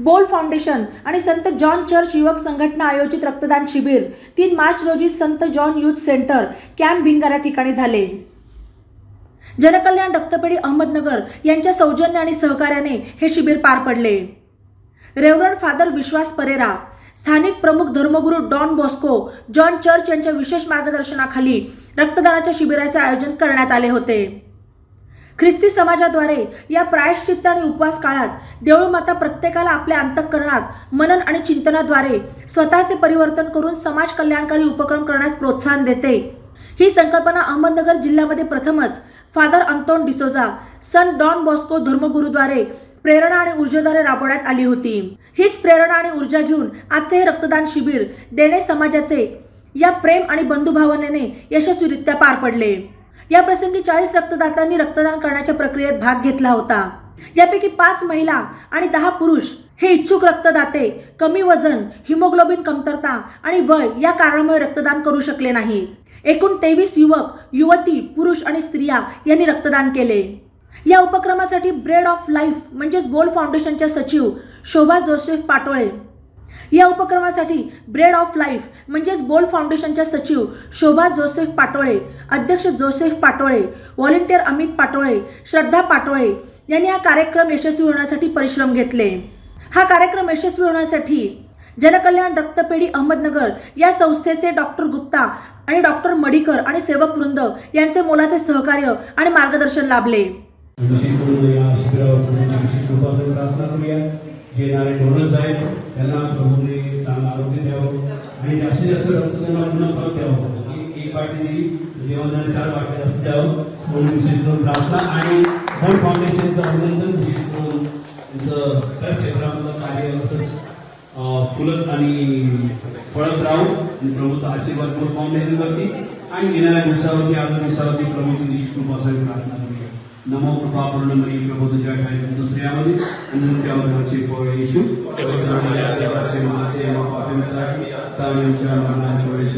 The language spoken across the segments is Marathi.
बोल फाउंडेशन आणि संत जॉन चर्च युवक संघटना आयोजित रक्तदान शिबिर. तीन मार्च रोजी संत John youth centre camp Bhingara ठिकाणी झाले. जनकल्याण रक्तपेढी अहमदनगर यांच्या सौजन्य आणि सहकार्याने हे शिबिर पार पडले. रेव्हरंड फादर विश्वास परेरा स्थानिक प्रमुख धर्मगुरू डॉन बॉस्को जॉन चर्च यांच्या विशेष मार्गदर्शनाखाली रक्तदानाच्या शिबिराचे आयोजन करण्यात आले होते. ख्रिस्ती समाजाद्वारे या प्रायश्चित्त आणि उपवास काळात देऊळमाता प्रत्येकाला आपल्या अंतःकरणात मनन आणि चिंतनाद्वारे स्वतःचे परिवर्तन करून समाज कल्याणकारी उपक्रम करण्यास प्रोत्साहन देते. ही संकल्पना अहमदनगर जिल्ह्यामध्ये प्रथमच फादर अंतोन डिसोजा सन डॉन बॉस्को धर्मगुरूद्वारे प्रेरणा आणि ऊर्जेद्वारे राबवण्यात आली होती. हीच प्रेरणा आणि ऊर्जा घेऊन आजचे हे रक्तदान शिबिर देणे समाजाचे या प्रेम आणि बंधुभावनेने यशस्वीरित्या पार पडले. या प्रसंगी चाळीस रक्तदात्यांनी रक्तदान करण्याच्या प्रक्रियेत भाग घेतला होता. यापैकी पाच महिला आणि दहा पुरुष हे इच्छुक रक्तदाते. कमी वजन हिमोग्लोबिन कमतरता आणि वय या कारणामुळे रक्तदान करू शकले नाही. एकूण तेवीस युवक युवती पुरुष आणि स्त्रिया यांनी रक्तदान केले. या उपक्रमासाठी ब्रेड ऑफ लाईफ म्हणजेच बोल फाउंडेशनच्या सचिव शोभा जोसेफ पाटोळे या उपक्रमासाठी ब्रेड ऑफ लाईफ म्हणजेच बोल फाउंडेशनच्या सचिव शोभा जोसेफ पाटोळे अध्यक्ष जोसेफ पाटोळे व्हॉलेंटियर अमित पाटोळे श्रद्धा पाटोळे यांनी हा कार्यक्रम यशस्वी होण्यासाठी परिश्रम घेतले. हा कार्यक्रम यशस्वी होण्यासाठी जनकल्याण रक्तपेढी अहमदनगर या संस्थेचे डॉक्टर गुप्ता आणि डॉक्टर मडिकर आणि सेवक वृंद यांचे मोलाचे सहकार्य आणि मार्गदर्शन लाभले विशेष करून या शिबिरावर प्रभूंची विशेष कृपाचं प्रार्थना करूया जे येणारे डोनर्स आहेत त्यांना प्रभूने चांगलं आरोग्य द्यावं आणि जास्तीत जास्त रक्त त्यांना पुन्हा परत द्यावं. एक- एक बाटली दिली देवाला चार बाटल्या जास्त द्यावं म्हणून विशेष करून प्रार्थना आणि बोल फाउंडेशनचं अभिनंदन विशेष करून त्यांचं त्या क्षेत्रामधलं कार्य असंच फुलत आणि फळत राहू. आणि प्रभूचा आशीर्वाद बोल फाउंडेशनवरती आणि येणाऱ्या दिवसावरती आगामी दिवसावरती प्रभूची निश्चित कृपा असावी प्रार्थना. नमो कृपा पूर्ण मरी प्रभू तुझ्या ठाई दुसऱ्यामध्ये आणि तुमच्या वडिलांचे फळ येशू. देवाचे माते पापांसाठी यांच्या मरणाच्या वेळेस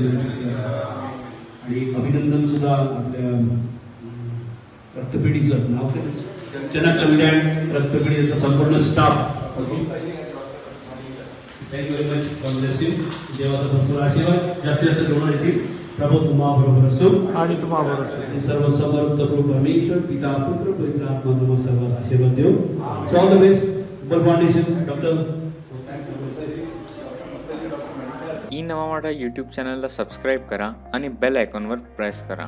आणि अभिनंदन सुद्धा आपल्या अं, रक्तपेढीचं नाव काय जनक कल्याण रक्तपेढीचा संपूर्ण staff thank you very much God देवाचा भरपूर आशीर्वाद. जास्तीत जास्त डोनर येतील. प्रभू तुम्हा बरोबर असो. आणि तुम्हाला आणि सर्व समर्थ प्रभू परमेश्वर पिता पुत्र पवित्र आत्मा तुम्हाला सर्वांना आशीर्वाद देऊ. So all the best Bal foundation doctor E Nava Maratha YouTube चॅनलला सबस्क्राईब करा आणि बेल आयकॉनवर प्रेस करा.